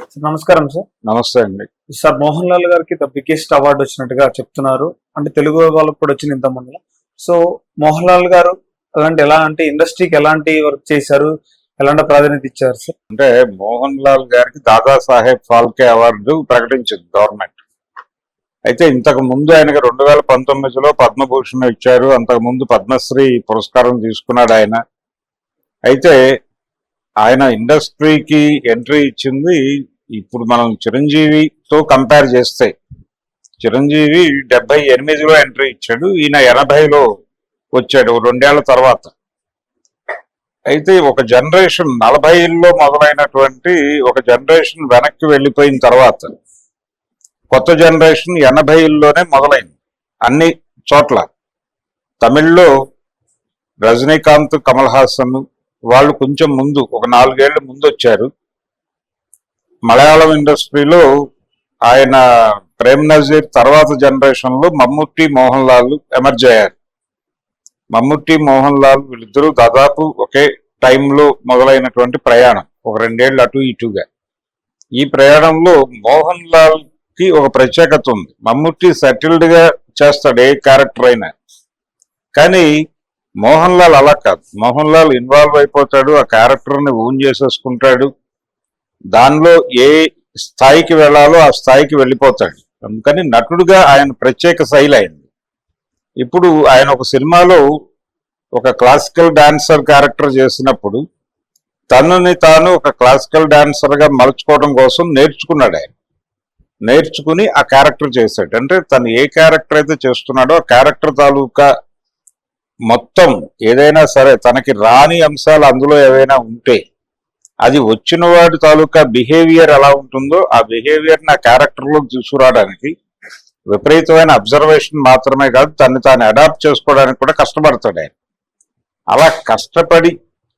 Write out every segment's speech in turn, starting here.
నమస్కారం సార్. నమస్తే అండి. సార్ మోహన్ లాల్ గారికి ద బిగ్గెస్ట్ అవార్డు వచ్చినట్టుగా చెప్తున్నారు. అంటే తెలుగు వాళ్ళకి కూడా వచ్చింది ఇంతమంది సో మోహన్ లాల్ గారు అలాంటి ఎలా అంటే ఇండస్ట్రీకి ఎలాంటి వర్క్ చేశారు? ఎలాంటి ప్రాధాన్యత ఇచ్చారు సార్? అంటే మోహన్ లాల్ గారికి దాదాసాహెబ్ ఫాల్కే అవార్డు ప్రకటించింది గవర్నమెంట్. అయితే ఇంతకు ముందు ఆయనకి రెండు వేల పంతొమ్మిదిలో పద్మభూషణ్ ఇచ్చారు. అంతకు ముందు పద్మశ్రీ పురస్కారం తీసుకున్నాడు ఆయన. అయితే ఆయన ఇండస్ట్రీకి ఎంట్రీ ఇచ్చింది ఇప్పుడు మనం చిరంజీవితో కంపేర్ చేస్తే. చిరంజీవి డెబ్బై ఎనిమిదిలో ఎంట్రీ ఇచ్చాడు ఈయన ఎనభైలో వచ్చాడు రెండేళ్ళ తర్వాత. అయితే ఒక జనరేషన్ నలభైల్లో మొదలైనటువంటి ఒక జనరేషన్ వెనక్కి వెళ్ళిపోయిన తర్వాత కొత్త జనరేషన్ ఎనభైల్లోనే మొదలైంది అన్ని చోట్ల. తమిళ్ళో రజనీకాంత్ కమల్ హాసన్ వాళ్ళు కొంచెం ముందు ఒక నాలుగేళ్ళ ముందు వచ్చారు మలయాళం ఇండస్ట్రీలో ఆయన ప్రేమ్ నజీర్ తర్వాత జనరేషన్లో మమ్ముట్టి మోహన్ లాల్ ఎమర్జ్ అయ్యారు. మమ్ముట్టి మోహన్ లాల్ వీళ్ళిద్దరూ దాదాపు ఒకే టైంలో మొదలైనటువంటి ప్రయాణం ఒక రెండేళ్ళు అటు ఇటుగా. ఈ ప్రయాణంలో మోహన్ లాల్కి ఒక ప్రత్యేకత ఉంది. మమ్ముట్టి సెటిల్డ్గా చేస్తాడు ఏ క్యారెక్టర్ అయినా. కానీ మోహన్ లాల్ అలా కాదు. మోహన్ లాల్ ఇన్వాల్వ్ అయిపోతాడు ఆ క్యారెక్టర్ని ఊన్ ఓన్ చేసేసుకుంటాడు. దానిలో ఏ స్థాయికి వెళ్ళాలో ఆ స్థాయికి వెళ్ళిపోతాడు. అందుకని నటుడుగా ఆయన ప్రత్యేక శైలి అయింది ఇప్పుడు ఆయన ఒక సినిమాలో ఒక క్లాసికల్ డాన్సర్ క్యారెక్టర్ చేసినప్పుడు తనని తాను ఒక క్లాసికల్ డాన్సర్గా మలుచుకోవడం కోసం నేర్చుకున్నాడు ఆయన. నేర్చుకుని ఆ క్యారెక్టర్ చేశాడు. అంటే తను ఏ క్యారెక్టర్ అయితే చేస్తున్నాడో ఆ క్యారెక్టర్ తాలూకా మొత్తం ఏదైనా సరే తనకి రాని అంశాలు అందులో ఏవైనా ఉంటే అది వచ్చిన వాడి తాలూకా బిహేవియర్ ఎలా ఉంటుందో ఆ బిహేవియర్ నా క్యారెక్టర్లోకి తీసుకురావడానికి విపరీతమైన అబ్జర్వేషన్ మాత్రమే కాదు తను తాను అడాప్ట్ చేసుకోవడానికి కూడా కష్టపడతాడు ఆయన. అలా కష్టపడి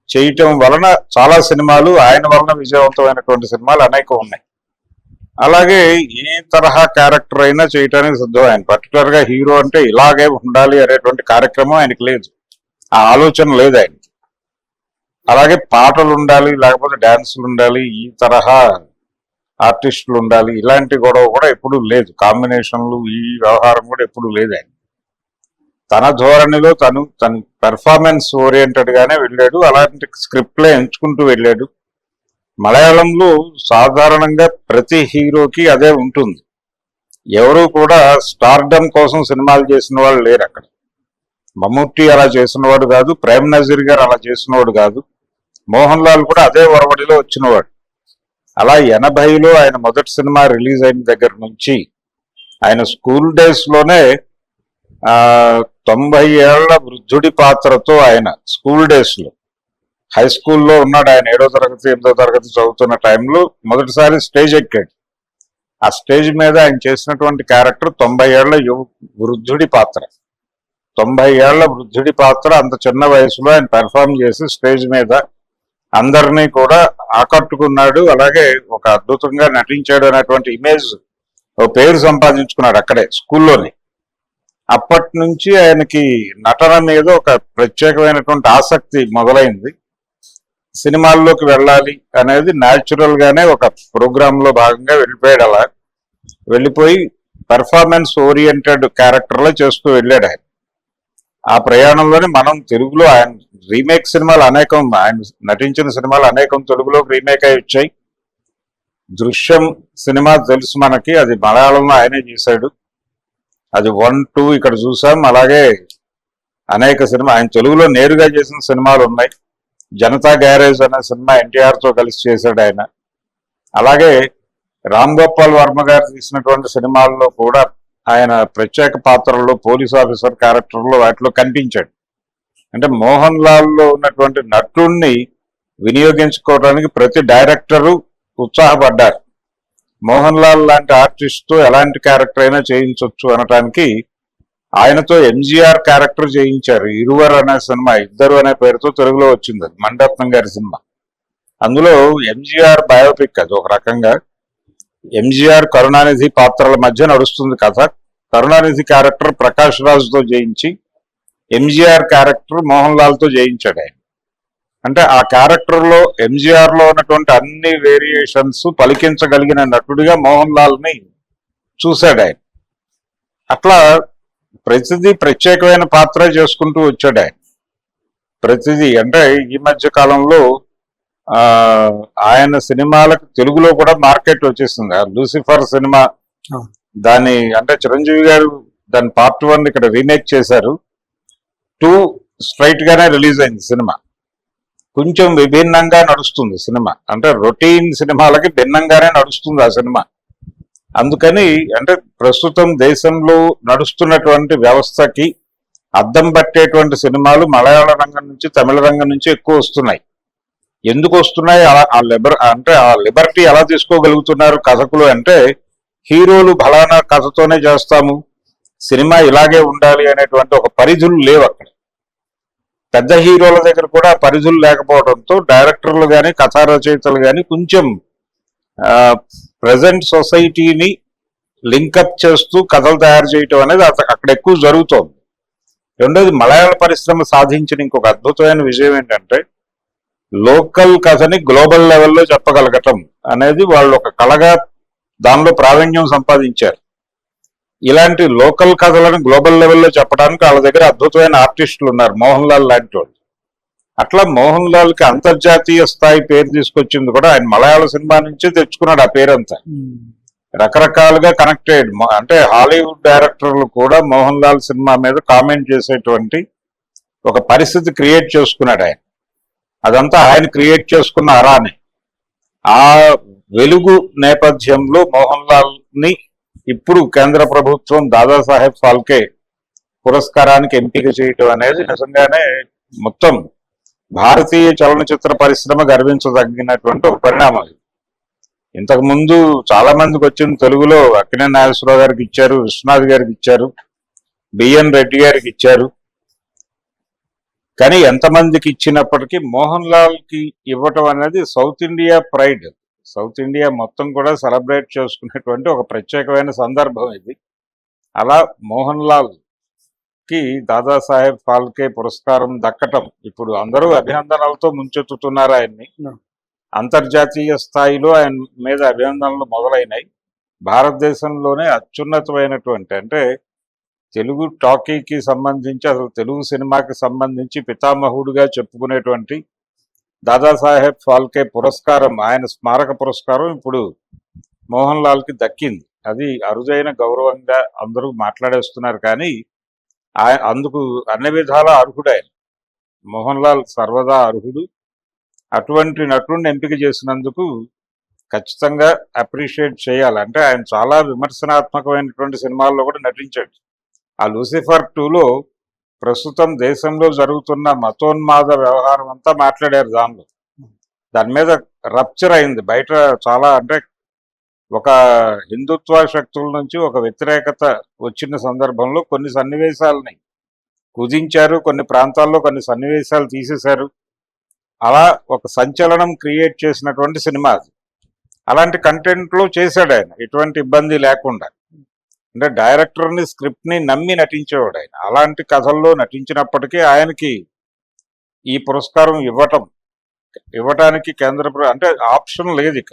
చేయటం వలన చాలా సినిమాలు ఆయన వలన విజయవంతమైనటువంటి సినిమాలు అనేకం ఉన్నాయి. అలాగే ఏ తరహా క్యారెక్టర్ అయినా చేయటానికి సిద్ధం. ఆయన పర్టికులర్గా హీరో అంటే ఇలాగే ఉండాలి అనేటువంటి కార్యక్రమం ఆయనకి లేదు. ఆ ఆలోచన లేదు ఆయనకి. అలాగే పాటలు ఉండాలి లేకపోతే డాన్సులు ఉండాలి ఈ తరహా ఆర్టిస్టులు ఉండాలి ఇలాంటి గొడవ కూడా ఎప్పుడూ లేదు. కాంబినేషన్లు ఈ వ్యవహారం కూడా ఎప్పుడూ లేదు ఆయన తన ధోరణిలో తను తన పెర్ఫార్మెన్స్ ఓరియంటెడ్ గానే వెళ్ళాడు. అలాంటి స్క్రిప్ట్లే ఎంచుకుంటూ వెళ్ళాడు. మలయాళంలో సాధారణంగా ప్రతి హీరోకి అదే ఉంటుంది. ఎవరు కూడా స్టార్డమ్ కోసం సినిమాలు చేసిన వాళ్ళు లేరు అక్కడ. మమ్ముట్టి అలా చేసినవాడు కాదు ప్రేమ్ నజీర్ గారు అలా చేసినవాడు కాదు మోహన్ లాల్ కూడా అదే ఒరవడిలో వచ్చినవాడు. అలా ఎనభైలో ఆయన మొదటి సినిమా రిలీజ్ అయిన దగ్గర నుంచి ఆయన స్కూల్ డేస్లోనే ఆ తొంభై ఏళ్ళ వృద్ధుడి పాత్రతో ఆయన స్కూల్ డేస్లో హై స్కూల్లో ఉన్నాడు ఆయన ఏడో తరగతి ఎనిమిదో తరగతి చదువుతున్న టైంలో మొదటిసారి స్టేజ్ ఎక్కాడు. ఆ స్టేజ్ మీద ఆయన చేసినటువంటి క్యారెక్టర్ తొంభై ఏళ్ళ యువ వృద్ధుడి పాత్ర. తొంభై ఏళ్ళ వృద్ధుడి పాత్ర అంత చిన్న వయసులో ఆయన పెర్ఫామ్ చేసి స్టేజ్ మీద అందరినీ కూడా ఆకట్టుకున్నాడు. అలాగే ఒక అద్భుతంగా నటించాడు అనేటువంటి ఇమేజ్ ఓ పేరు సంపాదించుకున్నాడు అక్కడే స్కూల్లోనే. అప్పటి నుంచి ఆయనకి నటన మీద ఒక ప్రత్యేకమైనటువంటి ఆసక్తి మొదలైంది. సినిమాల్లోకి వెళ్ళాలి అనేది న్యాచురల్ గానే ఒక ప్రోగ్రామ్లో భాగంగా వెళ్ళిపోయాడు అలా. వెళ్ళిపోయి పెర్ఫార్మెన్స్ ఓరియంటెడ్ క్యారెక్టర్లో చేస్తూ వెళ్ళాడు ఆయన. ఆ ప్రయాణంలోనే మనం తెలుగులో ఆయన రీమేక్ సినిమాలు అనేకం ఆయన నటించిన సినిమాలు అనేకం తెలుగులో రీమేక్ అయి వచ్చాయి. దృశ్యం సినిమా తెలుసు మనకి అది మలయాళంలో ఆయనే చేశాడు. అది వన్ టూ ఇక్కడ చూసాం. అలాగే అనేక సినిమా ఆయన తెలుగులో నేరుగా చేసిన సినిమాలు ఉన్నాయి. జనతా గ్యారేజ్ అనే సినిమా ఎన్టీఆర్తో కలిసి చేశాడు ఆయన. అలాగే రామ్ గోపాల్ వర్మ గారు తీసినటువంటి సినిమాల్లో కూడా ఆయన ప్రత్యేక పాత్రల్లో పోలీస్ ఆఫీసర్ క్యారెక్టర్లో వాటిలో కనిపించాడు. అంటే మోహన్ లాల్లో ఉన్నటువంటి నటుణ్ణి వినియోగించుకోవడానికి ప్రతి డైరెక్టరు ఉత్సాహపడ్డారు. మోహన్ లాల్ లాంటి ఆర్టిస్ట్తో ఎలాంటి క్యారెక్టర్ అయినా చేయించవచ్చు అనటానికి ఆయనతో ఎంజీఆర్ క్యారెక్టర్ చేయించారు. ఇరువర్ అనే సినిమా ఇద్దరు అనే పేరుతో తెలుగులో వచ్చింది. అది మణిరత్నం గారి సినిమా. అందులో ఎంజీఆర్ బయోపిక్ అది ఒక రకంగా. ఎంజీఆర్ కరుణానిధి పాత్రల మధ్య నడుస్తుంది కథ. కరుణానిధి క్యారెక్టర్ ప్రకాష్ రాజుతో చేయించి ఎంజీఆర్ క్యారెక్టర్ మోహన్ లాల్తో చేయించాడు ఆయన. అంటే ఆ క్యారెక్టర్లో ఎంజీఆర్లో ఉన్నటువంటి అన్ని వేరియేషన్స్ పలికించగలిగిన నటుడిగా మోహన్ లాల్ని చూశాడు ఆయన. అట్లా ప్రతిదీ ప్రత్యేకమైన పాత్ర చేసుకుంటూ వచ్చాడు ఆయన. ప్రతిదీ అంటే ఈ మధ్య కాలంలో ఆ ఆయన సినిమాలకు తెలుగులో కూడా మార్కెట్ వచ్చేసింది. ఆ లూసిఫర్ సినిమా ఆ. దాన్ని అంటే చిరంజీవి గారు దాని పార్ట్ వన్ ఇక్కడ రీమేక్ చేశారు. టూ స్ట్రైట్ గానే రిలీజ్ అయింది సినిమా. కొంచెం విభిన్నంగా నడుస్తుంది సినిమా. అంటే రొటీన్ సినిమాలకి భిన్నంగానే నడుస్తుంది ఆ సినిమా. అందుకని అంటే ప్రస్తుతం దేశంలో నడుస్తున్నటువంటి వ్యవస్థకి అద్దం పట్టేటువంటి సినిమాలు మలయాళ రంగం నుంచి తమిళ రంగం నుంచి ఎక్కువ వస్తున్నాయి. ఎందుకు వస్తున్నాయి? ఆ- ఆ లిబర్ అంటే ఆ లిబర్టీ ఎలా తీసుకోగలుగుతున్నారు కథకులు అంటే హీరోలు బలానా కథతోనే చేస్తాము సినిమా ఇలాగే ఉండాలి అనేటువంటి ఒక పరిధులు లేవు అక్కడ. పెద్ద హీరోల దగ్గర కూడా పరిధులు లేకపోవడంతో డైరెక్టర్లు కానీ కథా రచయితలు కానీ కొంచెం ప్రజెంట్ సొసైటీని లింకప్ చేస్తూ కథలు తయారు చేయటం అనేది అక్కడ ఎక్కువ జరుగుతోంది. రెండోది మలయాళ పరిశ్రమ సాధించిన ఇంకొక అద్భుతమైన విజయం ఏంటంటే లోకల్ కథని గ్లోబల్ లెవెల్లో చెప్పగలగటం అనేది వాళ్ళు ఒక కళగా దానిలో ప్రావీణ్యం సంపాదించారు. ఇలాంటి లోకల్ కథలను గ్లోబల్ లెవెల్లో చెప్పడానికి వాళ్ళ దగ్గర అద్భుతమైన ఆర్టిస్టులు ఉన్నారు మోహన్ లాల్ లాంటి వాళ్ళు. అట్లా మోహన్ లాల్కి అంతర్జాతీయ స్థాయి పేరు తీసుకొచ్చింది కూడా ఆయన మలయాళ సినిమా నుంచే తెచ్చుకున్నాడు ఆ పేరంతా. రకరకాలుగా కనెక్టెడ్. అంటే హాలీవుడ్ డైరెక్టర్లు కూడా మోహన్ లాల్ సినిమా మీద కామెంట్ చేసేటువంటి ఒక పరిస్థితి క్రియేట్ చేసుకున్నాడు ఆయన. అదంతా ఆయన క్రియేట్ చేసుకున్న అరాని. ఆ వెలుగు నేపథ్యంలో మోహన్ లాల్ని ఇప్పుడు కేంద్ర ప్రభుత్వం దాదాసాహెబ్ ఫాల్కే పురస్కారానికి ఎంపిక చేయటం అనేది నిజంగానే మొత్తం భారతీయ చలనచిత్ర పరిశ్రమ గర్వించదగినటువంటి ఒక పరిణామం ఇది. ఇంతకు ముందు చాలా మందికి వచ్చిన తెలుగులో అక్కినే నాగేశ్వరరావు గారికి ఇచ్చారు విశ్వనాథ్ గారికి ఇచ్చారు బిఎన్ రెడ్డి గారికి ఇచ్చారు. కానీ ఎంతమందికి ఇచ్చినప్పటికీ మోహన్ లాల్కి ఇవ్వటం అనేది South India pride. South India మొత్తం కూడా సెలబ్రేట్ చేసుకునేటువంటి ఒక ప్రత్యేకమైన సందర్భం ఇది. అలా మోహన్ లాల్ కి దాదాసాహెబ్ ఫాల్కే పురస్కారం దక్కటం. ఇప్పుడు అందరూ అభినందనలతో ముంచెత్తుతున్నారు ఆయన్ని. అంతర్జాతీయ స్థాయిలో ఆయన మీద అభినందనలు మొదలైనాయి. భారతదేశంలోనే అత్యున్నతమైనటువంటి అంటే తెలుగు టాకీకి సంబంధించి అసలు తెలుగు సినిమాకి సంబంధించి పితామహుడుగా చెప్పుకునేటువంటి దాదాసాహెబ్ ఫాల్కే పురస్కారం ఆయన స్మారక పురస్కారం ఇప్పుడు మోహన్ లాల్కి దక్కింది. అది అరుదైన గౌరవంగా అందరూ మాట్లాడేస్తున్నారు. కానీ ఆయన అందుకు అన్ని విధాల అర్హుడు. ఆయన మోహన్ లాల్ సర్వదా అర్హుడు. అటువంటి నటుడిని ఎంపిక చేసినందుకు ఖచ్చితంగా అప్రిషియేట్ చేయాలి. అంటే ఆయన చాలా విమర్శనాత్మకమైనటువంటి సినిమాల్లో కూడా నటించాడు. ఆ లూసిఫర్ టూలో ప్రస్తుతం దేశంలో జరుగుతున్న మతోన్మాద వ్యవహారం అంతా మాట్లాడారు దానిలో. దాని మీద రప్చర్ అయింది. బయట చాలా అంటే ఒక హిందుత్వ శక్తుల నుంచి ఒక వ్యతిరేకత వచ్చిన సందర్భంలో కొన్ని సన్నివేశాలని కుదించారు కొన్ని ప్రాంతాల్లో కొన్ని సన్నివేశాలు తీసేశారు. అలా ఒక సంచలనం క్రియేట్ చేసినటువంటి సినిమా అది. అలాంటి కంటెంట్లో చేశాడు ఆయన ఎటువంటి ఇబ్బంది లేకుండా. అంటే డైరెక్టర్ని స్క్రిప్ట్ని నమ్మి నటించేవాడు ఆయన. అలాంటి కథల్లో నటించినప్పటికీ ఆయనకి ఈ పురస్కారం ఇవ్వటం ఇవ్వటానికి కేంద్ర అంటే ఆప్షన్ లేదు ఇక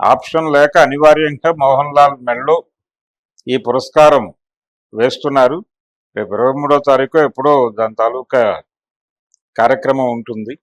ఆప్షన్ లేక అనివార్యంగా మోహన్ లాల్ మెడలో ఈ పురస్కారం వేస్తున్నారు. రేపు ఇరవై మూడో తారీఖు ఎప్పుడో దాని తాలూకా కార్యక్రమం ఉంటుంది.